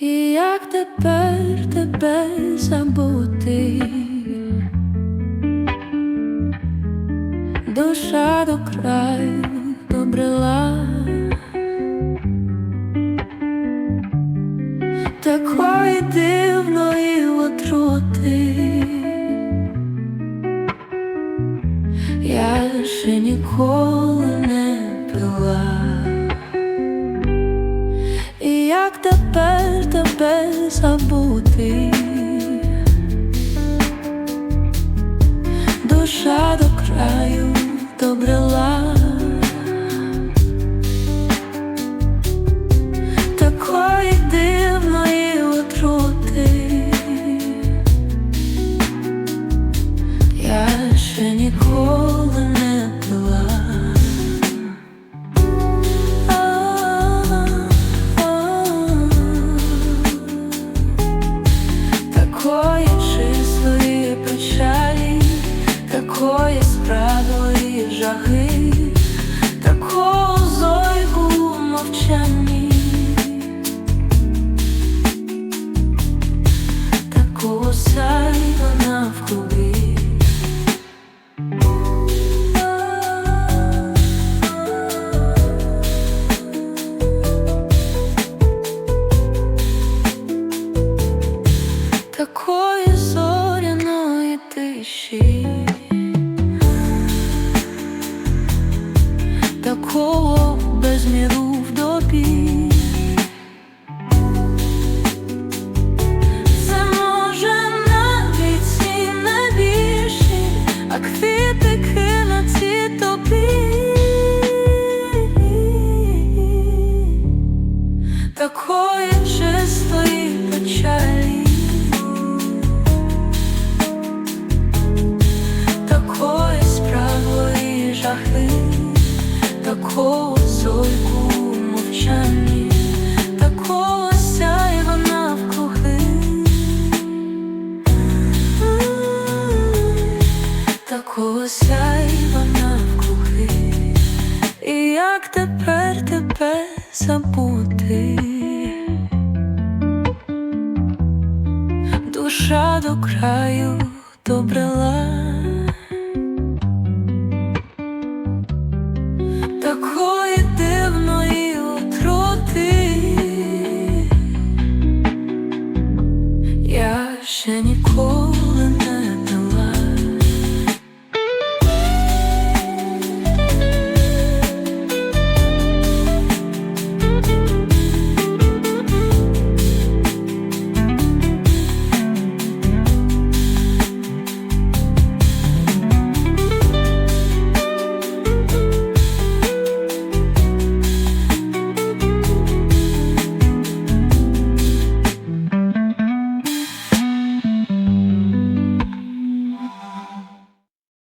І як тепер тебе забути? Душа до краю добрела, такої дивної отрути. Я ще ніколи забути? Душа до краю добрела, такої дивної отрути. Я ще ніколи не Такої чистої печалі, такої справої жаги, такого зойку в тиші, такого безміру такого сяйва навкруги. І як тепер тебе забути? Душа до краю добрела.